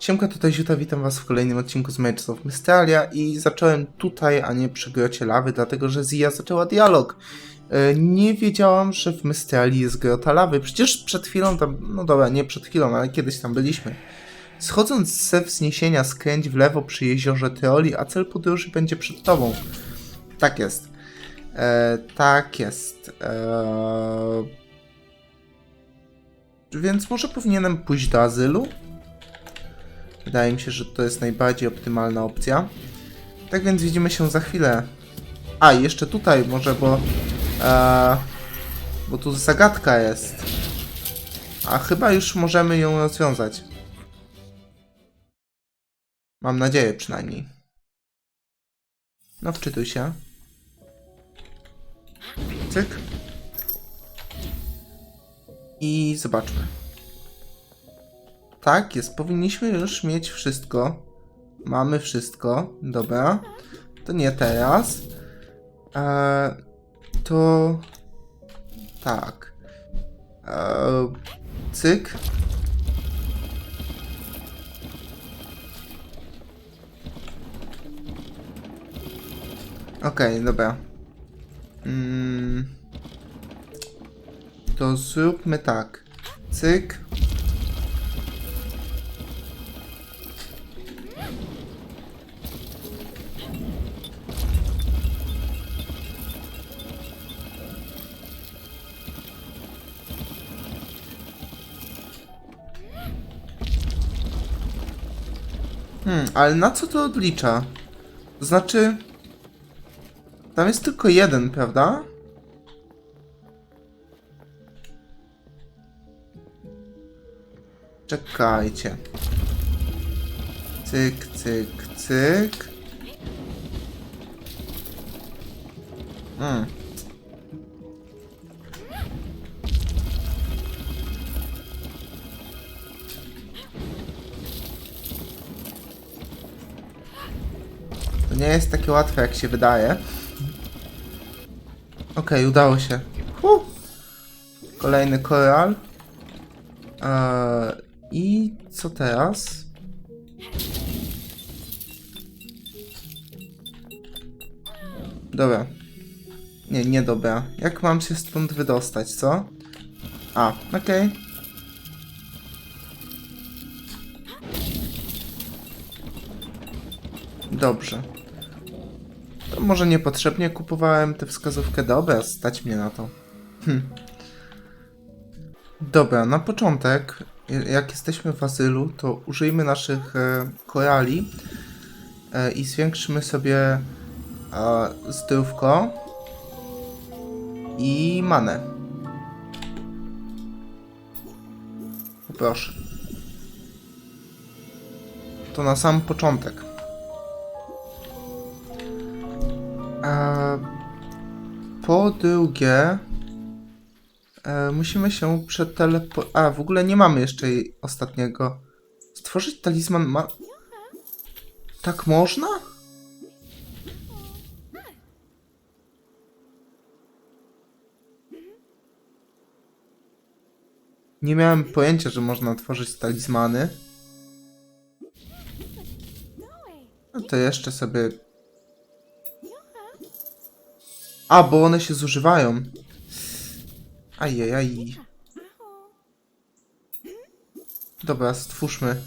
Siemka, tutaj Ziuta, witam was w kolejnym odcinku z Mages of Mysteria i zacząłem tutaj, a nie przy grocie lawy, dlatego że Zia zaczęła dialog. E, Nie wiedziałam, że w Mysterii jest grota lawy, przecież przed chwilą tam, no dobra, nie przed chwilą, ale kiedyś tam byliśmy. Schodząc ze wzniesienia skręć w lewo przy jeziorze Teoli, a cel podróży będzie przed tobą. Tak jest. E, tak jest. E, więc może powinienem pójść do azylu? Wydaje mi się, że to jest najbardziej optymalna opcja. Tak więc widzimy się za chwilę. A, jeszcze tutaj może, bo... E, bo tu zagadka jest. A chyba już możemy ją rozwiązać. Mam nadzieję przynajmniej. No, wczytuj się. Cyk. I zobaczmy. Tak, jest. Powinniśmy już mieć wszystko. Mamy wszystko. Dobra. To nie teraz. Eee, to... Tak. Eee, cyk. Okej, dobra. Mm, to zróbmy tak. Cyk. Hmm, ale na co to odlicza? To znaczy... Tam jest tylko jeden, prawda? Czekajcie. Cyk, cyk, cyk. Hmm. Nie jest takie łatwe, jak się wydaje. Okej, udało się. Kolejny koral. Eee, I co teraz? Dobra. Nie, nie dobra. Jak mam się stąd wydostać, co? A, okej. Dobrze. To może niepotrzebnie kupowałem tę wskazówkę. Dobra, stać mnie na to. Hm. Dobra, na początek, jak jesteśmy w azylu, to użyjmy naszych e, korali e, i zwiększymy sobie e, zdrówko i manę. Proszę. To na sam początek. E, po drugie, e, musimy się przetelepo... A, w ogóle nie mamy jeszcze jej ostatniego. Stworzyć talizman ma... Tak można? Nie miałem pojęcia, że można tworzyć talizmany. No to jeszcze sobie A, bo one się zużywają. Ajajaj. Dobra, stwórzmy.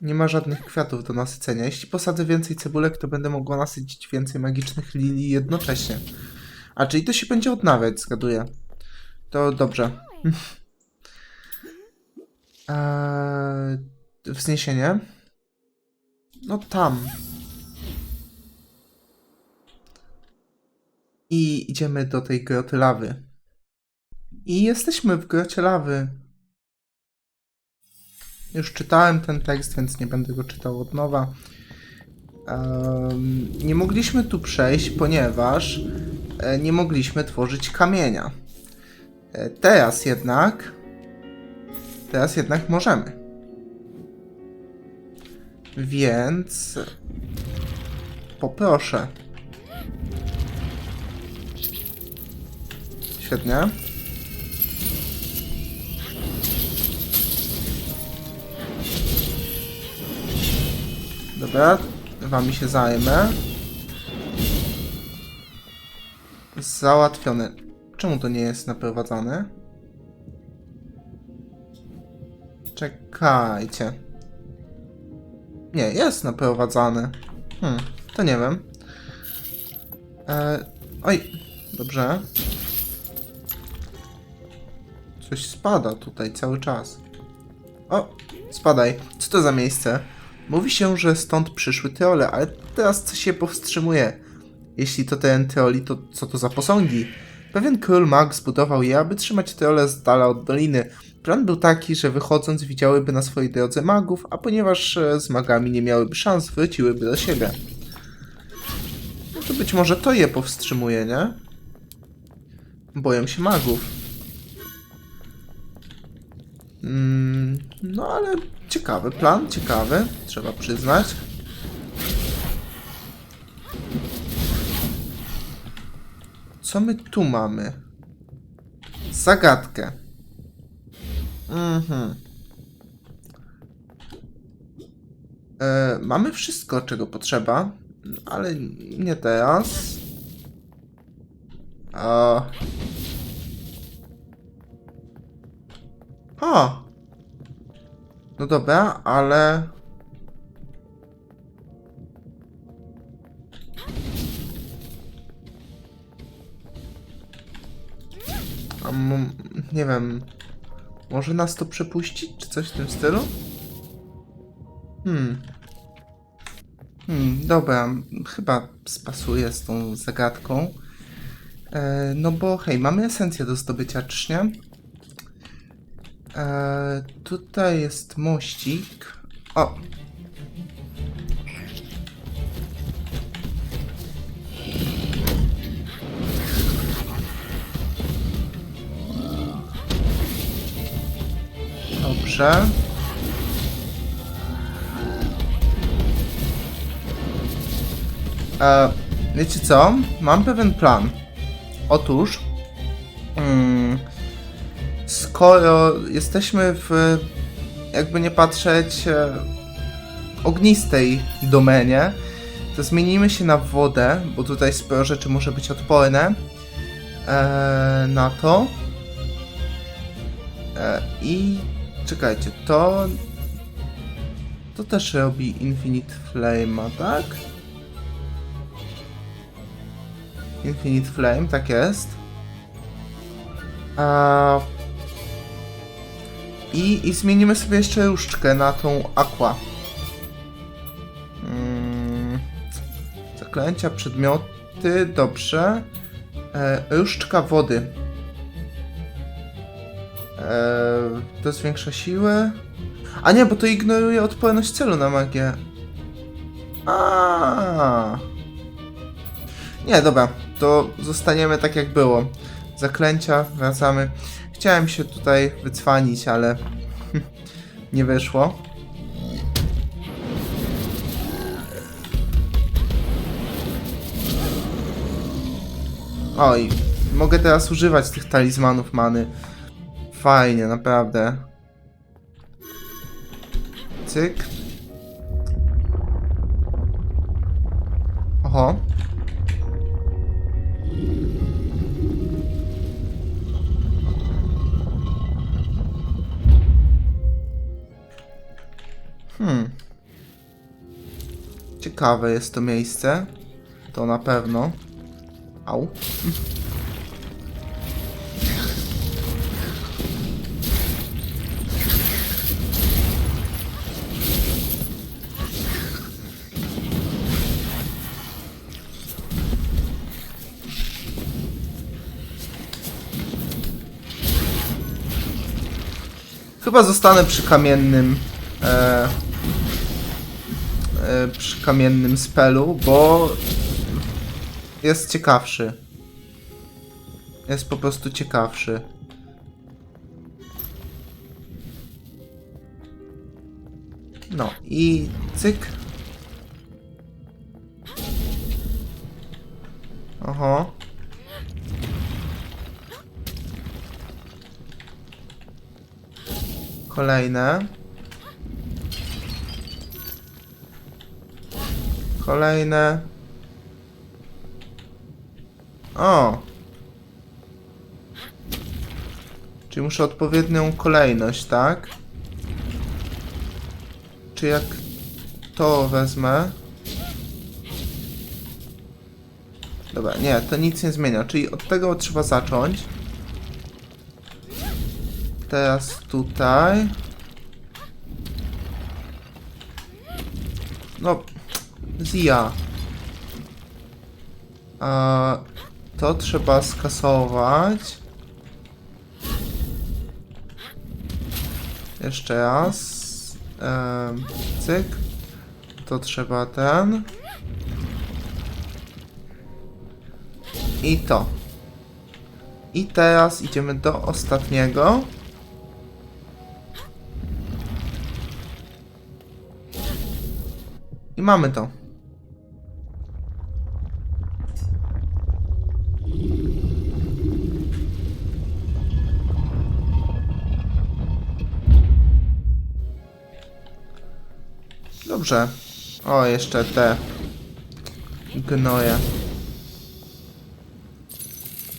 Nie ma żadnych kwiatów do nasycenia. Jeśli posadzę więcej cebulek, to będę mogła nasycić więcej magicznych lilii jednocześnie. A, czyli to się będzie odnawiać, zgaduję. To dobrze. eee, wzniesienie. No tam. I idziemy do tej groty lawy. I jesteśmy w grocie lawy. Już czytałem ten tekst, więc nie będę go czytał od nowa. Em, nie mogliśmy tu przejść, ponieważ e, nie mogliśmy tworzyć kamienia. E, teraz jednak. Teraz jednak możemy. Więc... Poproszę. Świetnie. Dobra, wami się zajmę. Załatwiony. Czemu to nie jest naprowadzane? Czekajcie. Nie, jest naprowadzane. Hmm, to nie wiem. E, oj, dobrze. Coś spada tutaj cały czas. O, spadaj. Co to za miejsce? Mówi się, że stąd przyszły teole, ale teraz coś się powstrzymuje. Jeśli to ten teoli, to co to za posągi? Pewien król mag zbudował je, aby trzymać teole z dala od doliny. Plan był taki, że wychodząc widziałyby na swojej drodze magów, a ponieważ e, z magami nie miałyby szans, wróciłyby do siebie. No to być może to je powstrzymuje, nie? Boją się magów. Mm, no ale ciekawy plan, ciekawy, trzeba przyznać. Co my tu mamy? Zagadkę. Mhm. E, mamy wszystko, czego potrzeba, ale nie teraz. A... O! No dobra, ale... Nie wiem... Może nas to przepuścić, czy coś w tym stylu? Hmm. Hmm, dobra, chyba spasuję z tą zagadką. E, no bo hej, mamy esencję do zdobycia, czyż nie? E, tutaj jest mościk. O! Dobrze. E, wiecie co? Mam pewien plan. Otóż, mm, skoro jesteśmy w, jakby nie patrzeć, e, ognistej domenie, to zmienimy się na wodę, bo tutaj sporo rzeczy może być odporne e, na to. E, I czekajcie, to to też robi Infinite Flame'a, tak? Infinite Flame, tak jest. A... I, I zmienimy sobie jeszcze różdżkę na tą Aqua. Mm, zaklęcia, przedmioty, dobrze. E, różdżka wody. E, to zwiększa siłę. A nie, bo to ignoruje odporność celu na magię. A. Nie, dobra, to zostaniemy tak jak było. Zaklęcia, wracamy. Chciałem się tutaj wycwanić, ale nie wyszło. Oj, mogę teraz używać tych talizmanów many. Fajnie, naprawdę. Cyk. Oho. Hmm. Ciekawe jest to miejsce. To na pewno. Au. Chyba zostanę przy kamiennym. E, e, przy kamiennym spelu, bo jest ciekawszy. Jest po prostu ciekawszy. No i cyk. Oho. Kolejne. Kolejne. O! Czyli muszę odpowiednią kolejność, tak? Czy jak to wezmę? Dobra, nie, to nic nie zmienia. Czyli od tego trzeba zacząć. Teraz tutaj. No, Zia. A to trzeba skasować. Jeszcze raz. Cyk. To trzeba ten. I to. I teraz idziemy do ostatniego. Mamy to. Dobrze. O, jeszcze te gnoje.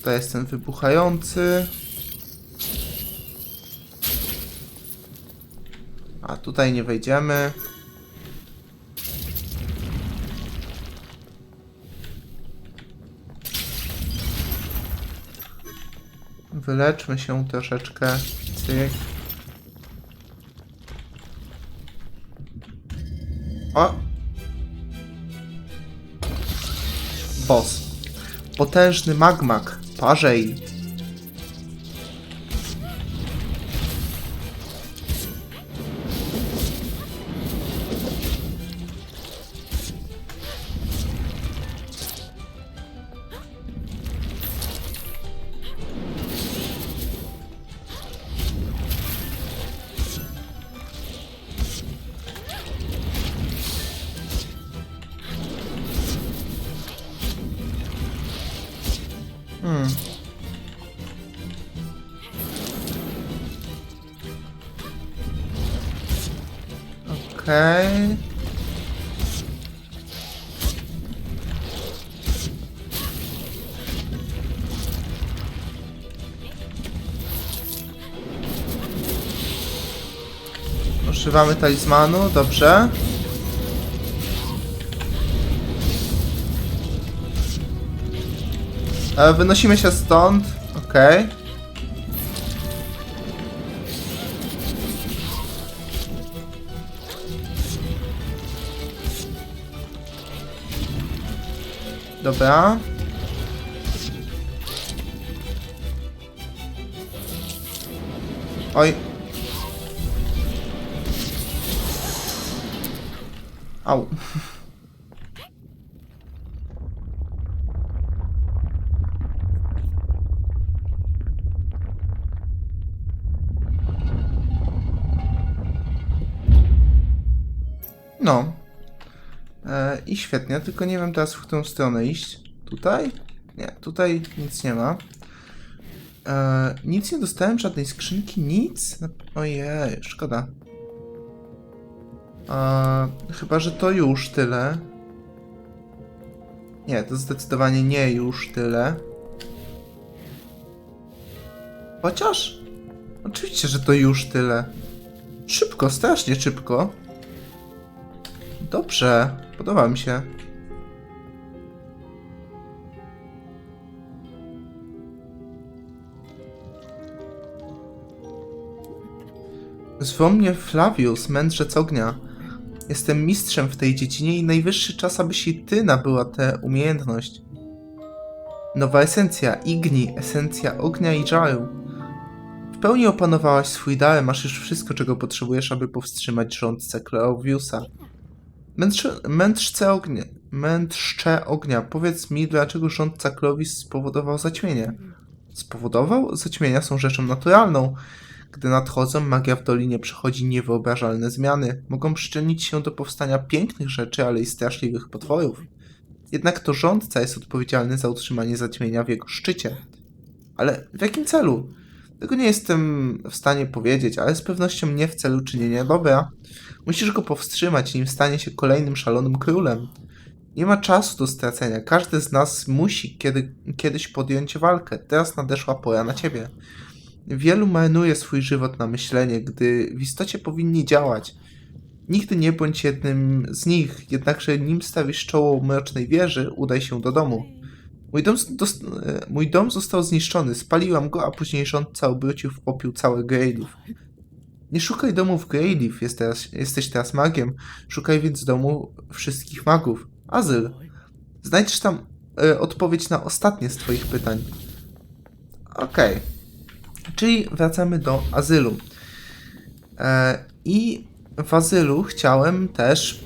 To jest ten wybuchający. A tutaj nie wejdziemy. Wyleczmy się troszeczkę. Cyk. O! Boss. Potężny magmak. Parzej. Okej. Używamy talizmanu, dobrze. E, Wynosimy się stąd. Okej. Oj. Au. I świetnie, tylko nie wiem teraz w którą stronę iść. Tutaj? Nie, tutaj nic nie ma. E, nic nie dostałem, żadnej skrzynki, nic? No, Ojej, szkoda. E, chyba, że to już tyle. Nie, to zdecydowanie nie już tyle. Chociaż? Oczywiście, że to już tyle. Szybko, strasznie szybko. Dobrze, podoba mi się. Zwą mnie Flavius, mędrzec ognia. Jestem mistrzem w tej dziedzinie i najwyższy czas, abyś i ty nabyła tę umiejętność. Nowa esencja, Igni, esencja ognia i żaru. W pełni opanowałaś swój dar, masz już wszystko, czego potrzebujesz, aby powstrzymać rządcę Cleoviusa. Mędrze, mędrce ognia, mędrcze ognia, powiedz mi, dlaczego rządca Clovis spowodował zaćmienie? Spowodował? Zaćmienia są rzeczą naturalną. Gdy nadchodzą, magia w dolinie przechodzi niewyobrażalne zmiany. Mogą przyczynić się do powstania pięknych rzeczy, ale i straszliwych potworów. Jednak to rządca jest odpowiedzialny za utrzymanie zaćmienia w jego szczycie. Ale w jakim celu? Tego nie jestem w stanie powiedzieć, ale z pewnością nie w celu czynienia dobra. Musisz go powstrzymać, nim stanie się kolejnym szalonym królem. Nie ma czasu do stracenia. Każdy z nas musi kiedy, kiedyś podjąć walkę. Teraz nadeszła pora na ciebie. Wielu marnuje swój żywot na myślenie, gdy w istocie powinni działać. Nigdy nie bądź jednym z nich, jednakże nim stawisz czoło mrocznej wieży, udaj się do domu. Mój dom, e, mój dom został zniszczony, spaliłam go, a później rządca obrócił w popiół całe Greyleaf. Nie szukaj domu w Greyleaf, jest teraz, jesteś teraz magiem. Szukaj więc domu wszystkich magów. Azyl. Znajdziesz tam e, odpowiedź na ostatnie z twoich pytań. Okej. Czyli wracamy do azylu. E, I w azylu chciałem też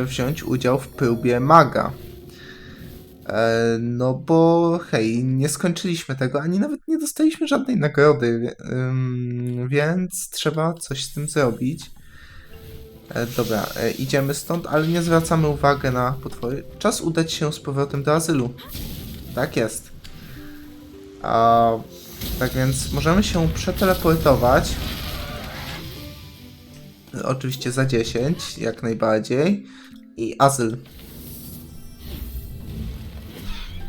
e, wziąć udział w próbie maga. E, no bo hej, nie skończyliśmy tego, ani nawet nie dostaliśmy żadnej nagrody, więc trzeba coś z tym zrobić. E, dobra, e, idziemy stąd, ale nie zwracamy uwagi na potwory. Czas udać się z powrotem do azylu. Tak jest. A, tak więc możemy się przeteleportować. Oczywiście za 10, jak najbardziej. I azyl.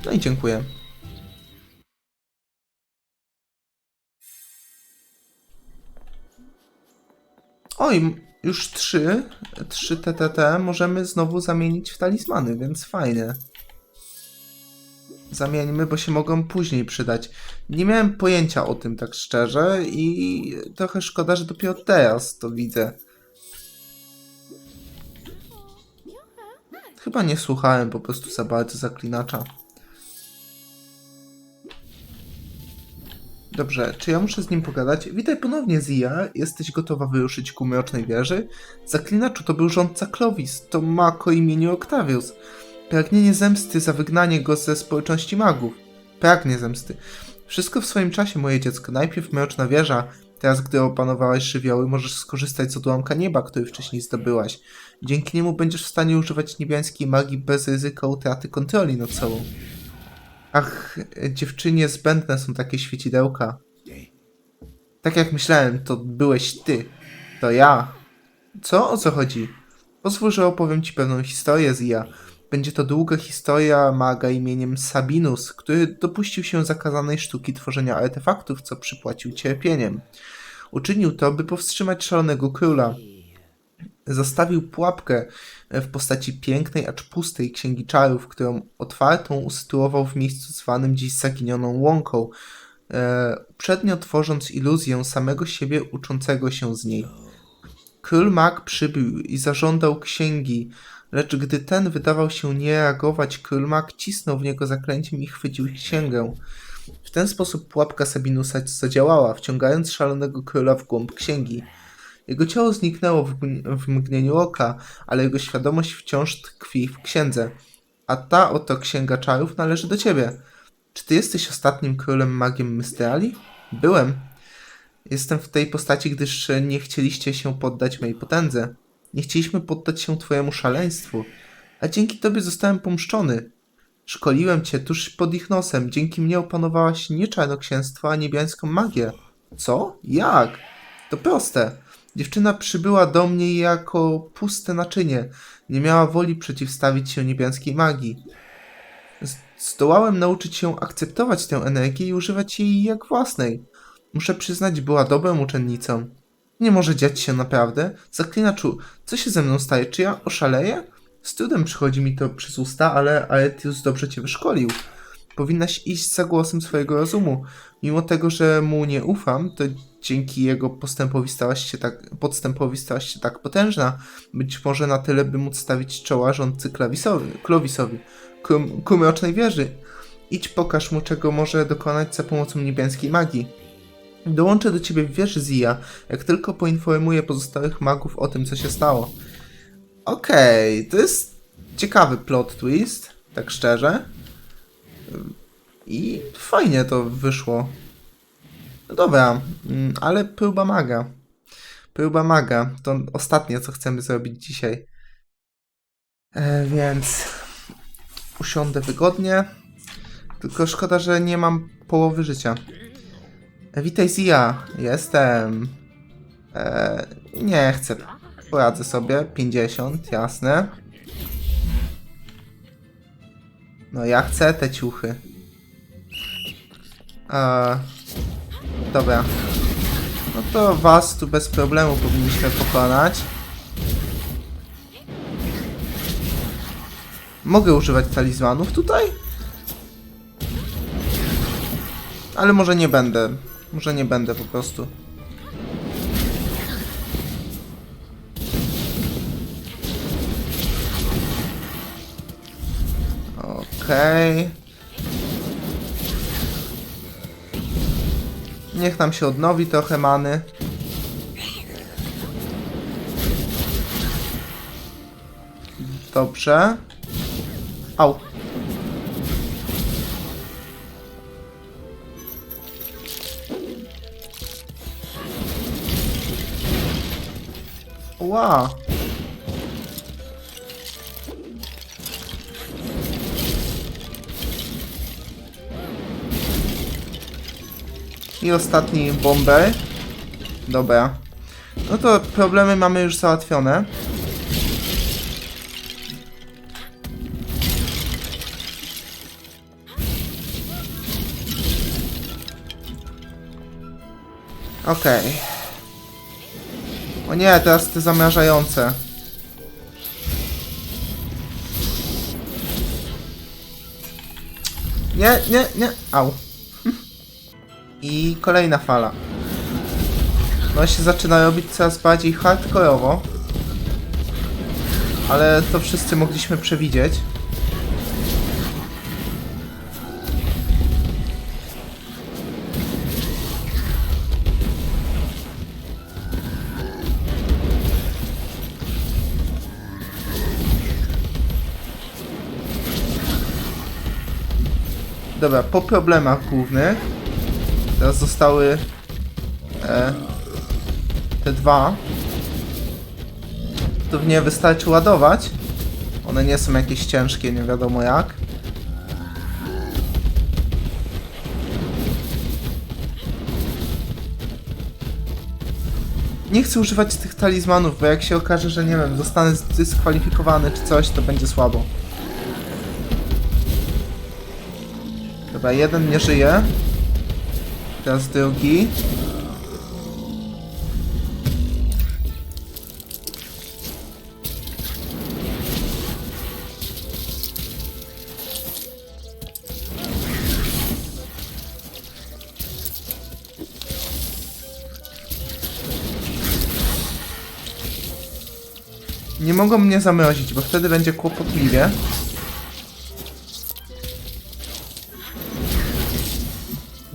No i dziękuję. Oj, już trzy, trzy TTT możemy znowu zamienić w talizmany, więc fajnie. Zamieńmy, bo się mogą później przydać. Nie miałem pojęcia o tym, tak szczerze, i trochę szkoda, że dopiero teraz to widzę. Chyba nie słuchałem po prostu za bardzo zaklinacza. Dobrze, czy ja muszę z nim pogadać? Witaj ponownie, Zia. Jesteś gotowa wyruszyć ku mrocznej wieży? Zaklinaczu to był rządca Clovis, to Mako imieniu Octavius. Pragnienie zemsty za wygnanie go ze społeczności magów. Pragnie zemsty. Wszystko w swoim czasie, moje dziecko. Najpierw mroczna wieża, teraz gdy opanowałaś żywioły, możesz skorzystać z odłamka nieba, który wcześniej zdobyłaś. Dzięki niemu będziesz w stanie używać niebiańskiej magii bez ryzyka utraty kontroli nad sobą. Ach, dziewczynie zbędne są takie świecidełka. Tak jak myślałem, to byłeś ty. To ja. Co? O co chodzi? Pozwól, że opowiem ci pewną historię, Zia. Będzie to długa historia maga imieniem Sabinus, który dopuścił się zakazanej sztuki tworzenia artefaktów, co przypłacił cierpieniem. Uczynił to, by powstrzymać szalonego króla. Zastawił pułapkę w postaci pięknej, acz pustej księgi czarów, którą otwartą usytuował w miejscu zwanym dziś zaginioną łąką, e, uprzednio tworząc iluzję samego siebie uczącego się z niej. Król mag przybył i zażądał księgi, lecz gdy ten wydawał się nie reagować, król mag cisnął w niego zaklęciem i chwycił księgę. W ten sposób pułapka Sabinusa zadziałała, wciągając szalonego króla w głąb księgi. Jego ciało zniknęło w, w mgnieniu oka, ale jego świadomość wciąż tkwi w księdze. A ta oto księga czarów należy do ciebie. Czy ty jesteś ostatnim królem magiem Mysteali? Byłem. Jestem w tej postaci, gdyż nie chcieliście się poddać mej potędze. Nie chcieliśmy poddać się twojemu szaleństwu. A dzięki tobie zostałem pomszczony. Szkoliłem cię tuż pod ich nosem. Dzięki mnie opanowałaś nie czarnoksięstwo, a niebiańską magię. Co? Jak? To proste. Dziewczyna przybyła do mnie jako puste naczynie. Nie miała woli przeciwstawić się niebiańskiej magii. Zdołałem nauczyć się akceptować tę energię i używać jej jak własnej. Muszę przyznać, była dobrą uczennicą. Nie może dziać się naprawdę. Zaklinaczu, co się ze mną staje? Czy ja oszaleję? Z trudem przychodzi mi to przez usta, ale Aetius dobrze cię wyszkolił. Powinnaś iść za głosem swojego rozumu. Mimo tego, że mu nie ufam, to dzięki jego postępowi stałaś się tak, podstępowi stałaś się tak potężna. Być może na tyle, by móc stawić czoła rządcy klawisowi, Klowisowi, ku, ku wieży. Idź pokaż mu, czego może dokonać za pomocą niebiańskiej magii. Dołączę do ciebie w wieży Zia, jak tylko poinformuję pozostałych magów o tym, co się stało. Okej, to jest ciekawy plot twist, tak szczerze. I fajnie to wyszło. No dobra, mm, ale próba maga. Próba maga to ostatnie, co chcemy zrobić dzisiaj. E, więc usiądę wygodnie. Tylko szkoda, że nie mam połowy życia. E, witaj Zia, jestem. E, nie chcę. Poradzę sobie. 50, jasne. No ja chcę te ciuchy. Eee, dobra. No to was tu bez problemu powinniśmy pokonać. Mogę używać talizmanów tutaj? Ale może nie będę. Może nie będę po prostu. Okej. Niech nam się odnowi trochę many. Dobrze. Au. Ła. I ostatni bomber. Dobra. No to problemy mamy już załatwione. Okej. O nie, teraz te zamrażające. Nie, nie, nie. Au. I kolejna fala. No się zaczyna robić coraz bardziej hardkorowo. Ale to wszyscy mogliśmy przewidzieć. Dobra, po problemach głównych Teraz zostały e, te dwa. To nie wystarczy ładować. One nie są jakieś ciężkie, nie wiadomo jak. Nie chcę używać tych talizmanów, bo jak się okaże, że nie wiem, zostanę zdyskwalifikowany czy coś, to będzie słabo. Dobra, jeden nie żyje. Teraz drugi. Nie mogą mnie zamrozić, bo wtedy będzie kłopotliwie.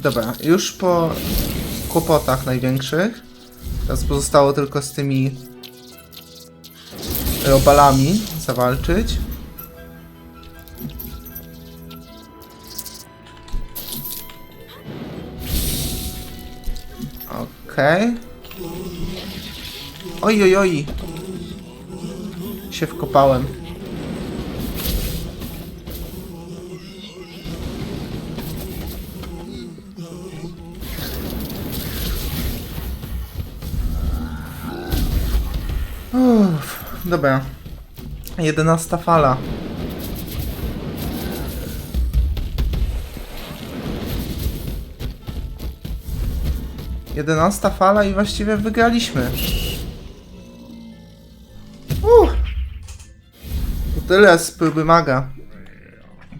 Dobra, już po kłopotach największych. Teraz pozostało tylko z tymi robalami zawalczyć. Okej. Oj, oj, oj. Się wkopałem. Dobra. Jedenasta fala. Jedenasta fala i właściwie wygraliśmy. Uff. To tyle z próby maga.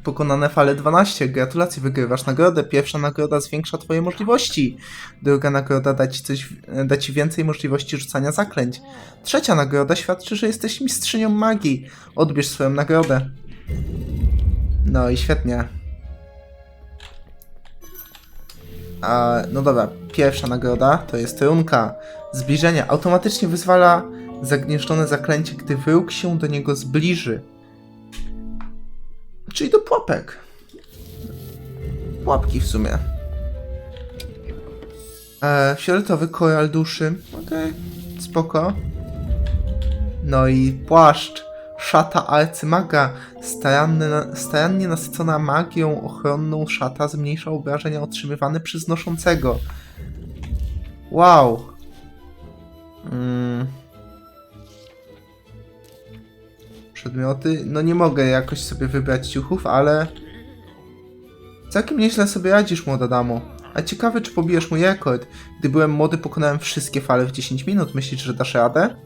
Pokonane fale 12. Gratulacje, wygrywasz nagrodę. Pierwsza nagroda zwiększa twoje możliwości. Druga nagroda da ci, coś, da ci więcej możliwości rzucania zaklęć. Trzecia nagroda świadczy, że jesteś mistrzynią magii. Odbierz swoją nagrodę. No i świetnie. A, no dobra, pierwsza nagroda to jest runka. Zbliżenia. Automatycznie wyzwala zagnieżdżone zaklęcie, gdy wróg się do niego zbliży. Czyli do pułapek. Pułapki w sumie. E, fioletowy koral duszy. Okej, spoko. No i płaszcz. Szata arcymaga. Staranny, starannie nasycona magią ochronną szata zmniejsza obrażenia otrzymywane przez noszącego. Wow. Mm. Przedmioty. No nie mogę jakoś sobie wybrać ciuchów, ale Całkiem nieźle sobie radzisz, młoda damo. A ciekawe, czy pobijesz mój rekord. Gdy byłem młody, pokonałem wszystkie fale w 10 minut. Myślisz, że dasz radę?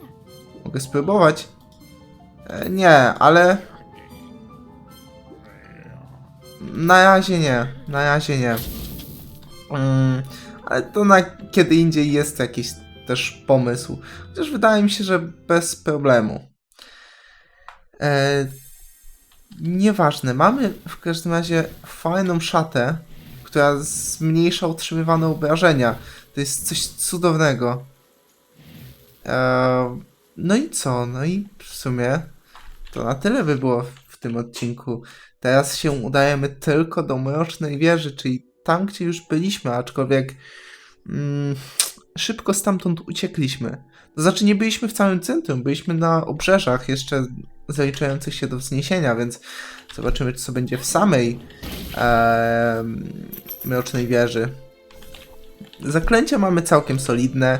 Mogę spróbować. E, nie, ale... Na razie nie. Na razie nie. Mm, ale to na kiedy indziej jest jakiś też pomysł. Chociaż wydaje mi się, że bez problemu. E, nieważne. Mamy w każdym razie fajną szatę, która zmniejsza utrzymywane obrażenia. To jest coś cudownego. E, no i co? No i w sumie to na tyle by było w, tym odcinku. Teraz się udajemy tylko do Mrocznej Wieży, czyli tam, gdzie już byliśmy, aczkolwiek mm, szybko stamtąd uciekliśmy. To znaczy nie byliśmy w całym centrum, byliśmy na obrzeżach jeszcze zaliczających się do wzniesienia, więc zobaczymy, co będzie w samej em, Mrocznej Wieży. Zaklęcia mamy całkiem solidne.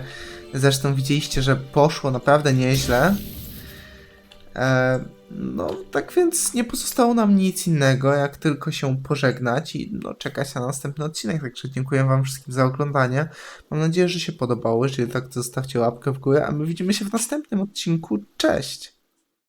Zresztą widzieliście, że poszło naprawdę nieźle. E, no, tak więc nie pozostało nam nic innego, jak tylko się pożegnać i no, czekać na następny odcinek. Także dziękuję Wam wszystkim za oglądanie. Mam nadzieję, że się podobało. Jeżeli tak, to zostawcie łapkę w górę, a my widzimy się w następnym odcinku. Cześć!